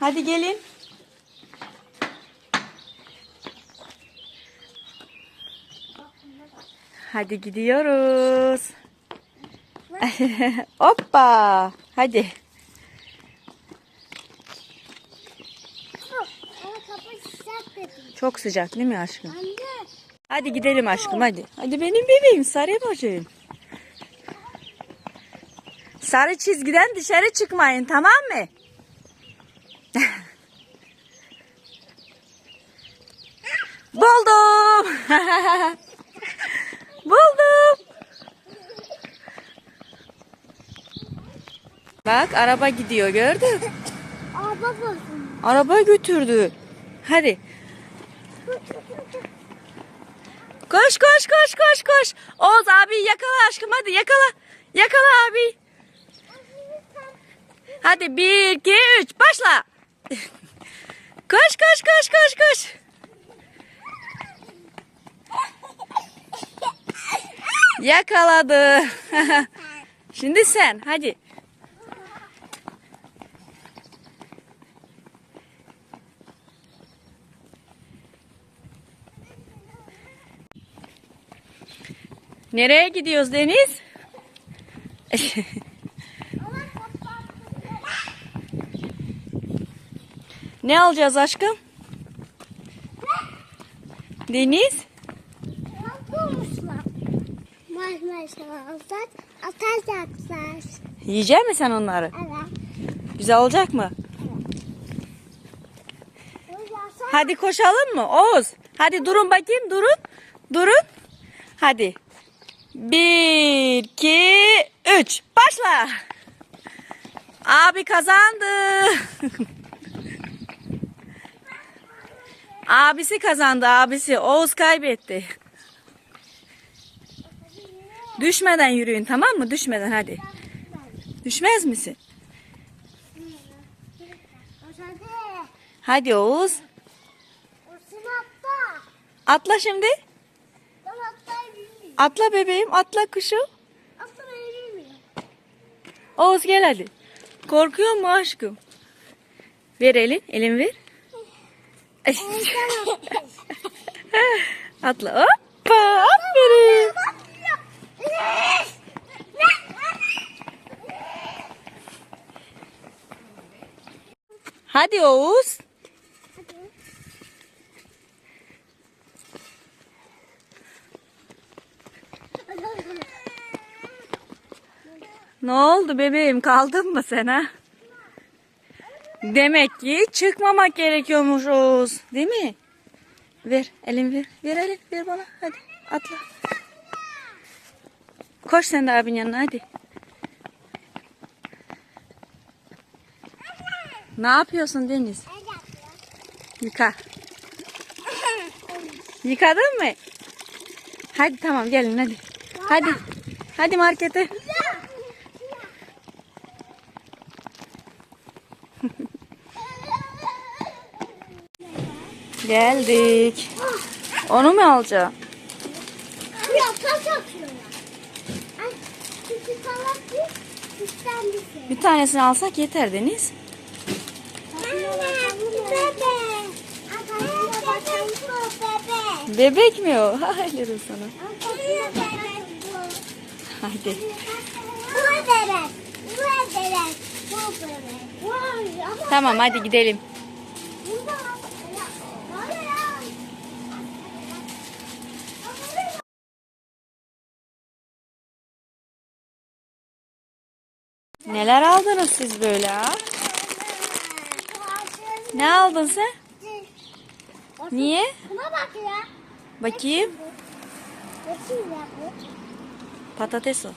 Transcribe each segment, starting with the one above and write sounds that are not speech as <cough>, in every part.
Hadi gelin. Hadi gidiyoruz. <laughs> Hoppa. Hadi. Çok sıcak değil mi aşkım? Hadi gidelim aşkım hadi. Hadi benim bebeğim sarı bacım. Sarı çizgiden dışarı çıkmayın tamam mı? <laughs> Buldum. <laughs> Buldum. Bak araba gidiyor gördün. Aa babasın. Araba götürdü. Hadi. Koş koş koş koş koş. Oğuz abi yakala aşkım hadi yakala. Yakala abi. Hadi bir iki üç başla. Koş koş koş koş koş. Yakaladı. <laughs> Şimdi sen hadi. Nereye gidiyoruz Deniz? <laughs> ne alacağız aşkım? Deniz? Atacaklar. Yiyecek misin sen onları? Evet. Güzel olacak mı? Hadi koşalım mı? Oğuz. Hadi durun bakayım durun. Durun. Hadi. Bir, iki, üç. Başla. Abi kazandı. <laughs> abisi kazandı abisi. Oğuz kaybetti. Düşmeden yürüyün tamam mı? Düşmeden hadi. Düşmez misin? Hadi. Oğuz. Atla. Şimdi. Atla bebeğim. Atla kuşu. Oğuz gel hadi. Korkuyor mu aşkım? Ver elin. Elin ver. <laughs> Atla. Hoppa. Aferin. Hadi Oğuz. Ne oldu bebeğim? Kaldın mı sen ha? Demek ki çıkmamak gerekiyormuş Oğuz. Değil mi? Ver elin ver. Ver elin ver bana. Hadi atla. Koş sen de abin yanına hadi. Ne yapıyorsun Deniz? Yıka. Yıkadın mı? Hadi tamam gelin hadi. Hadi. Hadi markete. Geldik. Onu mu alacağım? Ya taş atıyorlar. Ay, küçük salak bir, küçükten bir şey. Bir tanesini alsak yeter Deniz. Bebe. Bebe. Bebek mi o? <laughs> Hayır sana. Hadi. Tamam hadi gidelim. burada ya, var ya. Neler aldınız siz böyle ha? Ne aldın sen? Niye? Buna bak ya. Bakayım. Patates o.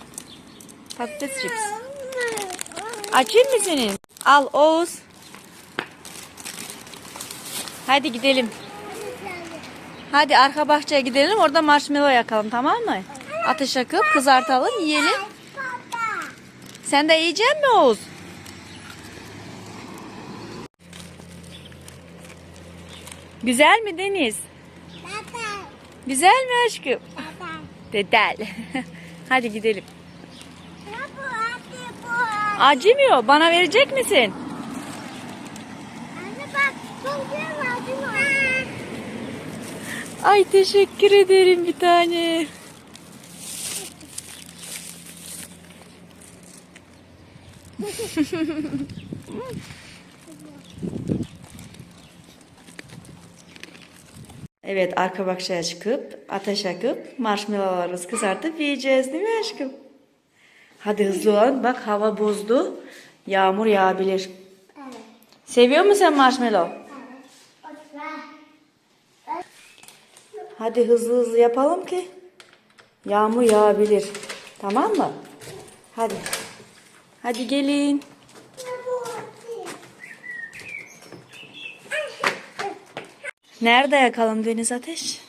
Patates chips. Açayım mı senin? Al Oğuz. Hadi gidelim. Hadi arka bahçeye gidelim. Orada marshmallow yakalım tamam mı? Ateş yakıp kızartalım yiyelim. Sen de yiyecek mi Oğuz? Güzel mi Deniz? Baba. Güzel mi aşkım? Baba. Dedel. <laughs> Hadi gidelim. Acı, bu, acı. Acımıyor. Bana verecek misin? Ay teşekkür ederim bir tane. <laughs> Evet arka bakışa çıkıp ateş yakıp marshmallowlarımızı kızartıp yiyeceğiz değil mi aşkım? Hadi hızlı olun. Bak hava bozdu. Yağmur yağabilir. Evet. Seviyor musun sen marshmallow? Evet. Hadi hızlı hızlı yapalım ki yağmur yağabilir. Tamam mı? Hadi. Hadi gelin. Nerede yakalım Deniz Ateş?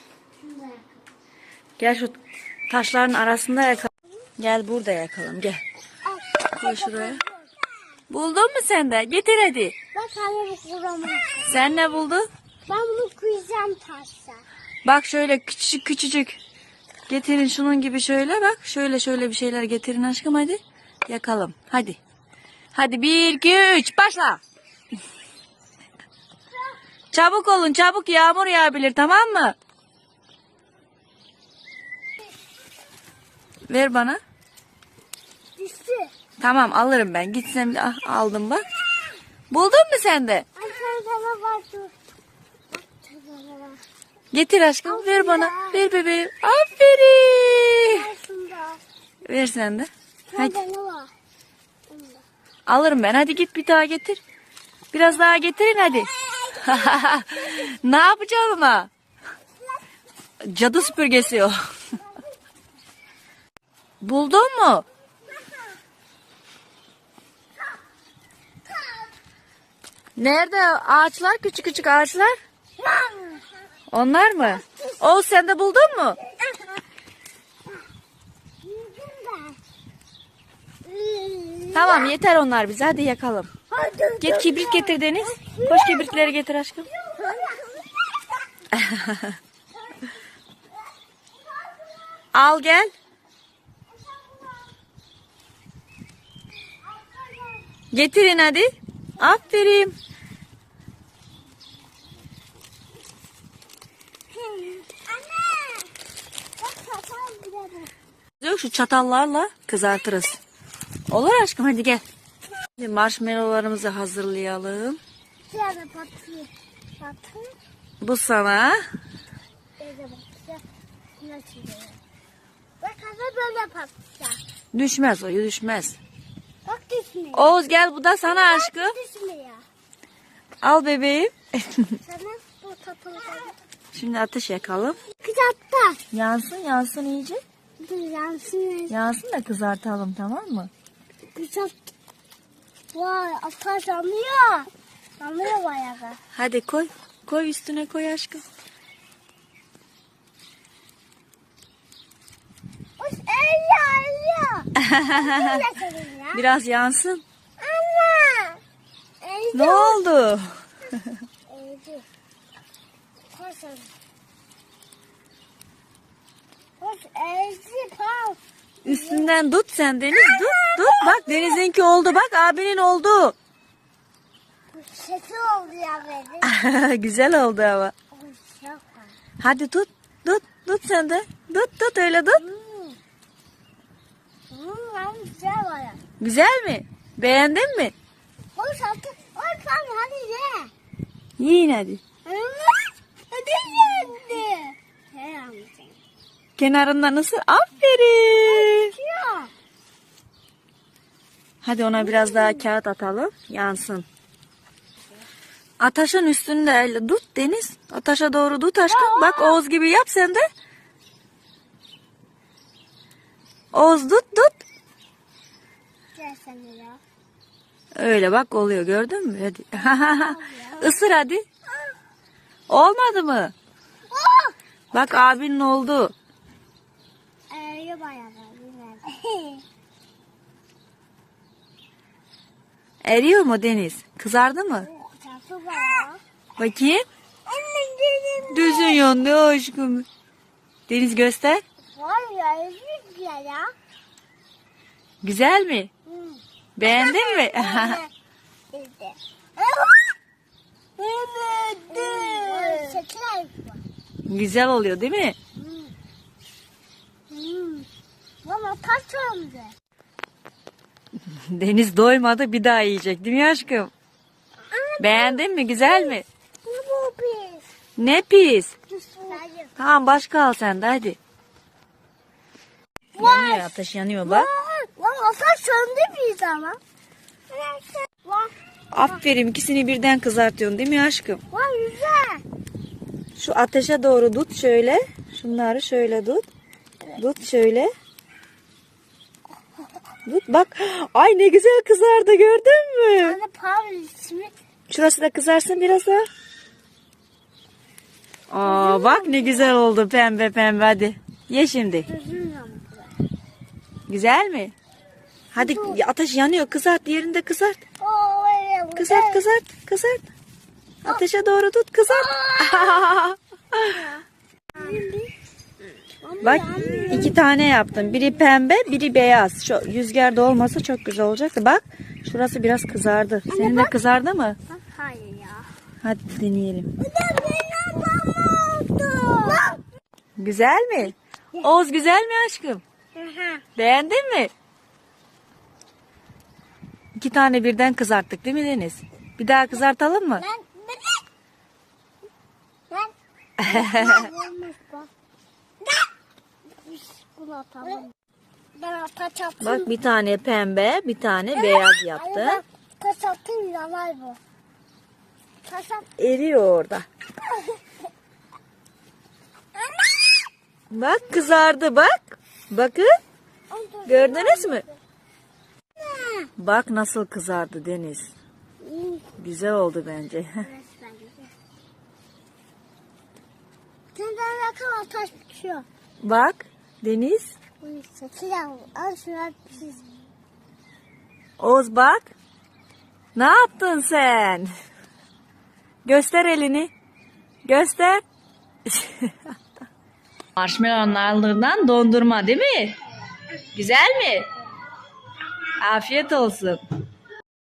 Gel şu taşların arasında yakalım. Gel burada yakalım gel. Koy şuraya. Buldun mu sen de? Getir hadi. Bak anne bu kuramaz. Sen ne buldun? Ben bunu koyacağım taşla. Bak şöyle küçücük küçücük. Getirin şunun gibi şöyle bak. Şöyle şöyle bir şeyler getirin aşkım hadi. Yakalım. Hadi. Hadi bir, iki, üç. Başla. çabuk olun çabuk yağmur yağabilir tamam mı? Ver bana. Düştü. Tamam alırım ben. Gitsem ah, aldım bak. Buldun mu sen de? Ay sen sana bak dur. Bak sana bak. Getir aşkım ver bana. Ver bebeğim. Aferin. Ver sen de. Hadi. Hadi. ne var? Bunda. Alırım ben. Hadi git bir daha getir. Biraz daha getirin hadi. <laughs> ne yapacağım ama? Cadı süpürgesi o. <laughs> Buldun mu? Nerede ağaçlar? Küçük küçük ağaçlar. Onlar mı? O sen de buldun mu? Yüzüm ben. Tamam yeter onlar bize. Hadi yakalım. Git kibrit getir Deniz. Koş kibritleri getir aşkım. <laughs> Al gel. Getirin hadi. Aferin. Anne. Şu çatallarla kızartırız. Olur aşkım hadi gel. Şimdi marshmallowlarımızı hazırlayalım. Bu sana. Düşmez o düşmez. Bak düşmüyor. Oğuz gel bu da sana aşkım. Düşmüyor. Al bebeğim. <laughs> Sana bu kapalı Şimdi ateş yakalım. Kızarttı. Yansın yansın iyice. Dur yansın. Yansın da kızartalım tamam mı? Kızart. Vay ateş yanıyor. Yanıyor bayağı. Hadi koy. Koy üstüne koy aşkım. Eriyor eriyor. Böyle senin ya. Biraz yansın. Anne. Eridi. Ne oldu? Eridi. Koş. Hoş eridi pal. Üstünden tut sen Deniz. Tut tut. Bak Deniz'inki oldu. Bak abinin oldu. Sesi oldu ya benim. <laughs> Güzel oldu ama. Hadi tut. Tut. Tut sen de. Tut tut öyle tut. Hmm. Hmm, lan güzel var ya. Güzel mi? Beğendin mi? Hoş sen hadi ye. Yiyin hadi. Hmm, Hadi yendi. He amca. Kenarından ısır. Aferin. Hadi ona biraz daha kağıt atalım. Yansın. Ataşın üstünde elle tut Deniz. Ataşa doğru tut aşkım. Bak Oğuz gibi yap sen de. Oğuz tut tut. Öyle bak oluyor gördün mü? Hadi. <laughs> Isır hadi. Olmadı mı? Oh! Bak abinin oldu. Ee, bayağı bilmem. <laughs> Eriyor mu Deniz? Kızardı mı? Bakayım. Düzün yandı aşkım. Deniz göster. Var ya özür diler ya. Güzel mi? Beğendin mi? <laughs> Güzel oluyor değil mi? Hmm. Taş söndü. <laughs> Deniz doymadı bir daha yiyecek değil mi aşkım? Beğendin mi? Güzel mi? Ne bu pis? Ne pis. Tamam başka al sen de hadi. Vay. Yanıyor ateş yanıyor bak. Lan taş söndü biz ama. Vay. Aferin ikisini birden kızartıyorsun değil mi aşkım? Vay güzel. Şu ateşe doğru tut şöyle. Şunları şöyle tut. Tut şöyle. Tut bak. Ay ne güzel kızardı gördün mü? Anne Pavel ismi. Şurası da kızarsın biraz daha. Aa bak ne güzel oldu pembe pembe hadi. Ye şimdi. Güzel mi? Hadi ateş yanıyor kızart kızart. Oo, öyle bu. Kızart kızart kızart. Ateşe doğru tut kızart. <laughs> Bak iki tane yaptım. Biri pembe biri beyaz. Şu rüzgarda olmasa çok güzel olacaktı. Bak şurası biraz kızardı. Senin de kızardı mı? Hayır ya. Hadi deneyelim. Bu da benim babam oldu. Güzel mi? Oğuz güzel mi aşkım? Beğendin mi? İki tane birden kızarttık değil mi Deniz? Bir daha kızartalım mı? Ben ben. Biz bunu atalım. Ben ataç attım. Bak bir tane pembe, bir tane beyaz yaptı. Ay, ben taş attım yanar bu. Taş. Eriyor orada. Bak kızardı bak. Bakın. Gördünüz mü? Bak nasıl kızardı Deniz. Güzel oldu bence. <laughs> Senden yakın taş bitiyor. Bak Deniz. Al. Oğuz bak. Ne yaptın sen? Göster elini. Göster. <laughs> Marshmallow'larından dondurma değil mi? Güzel mi? Afiyet olsun.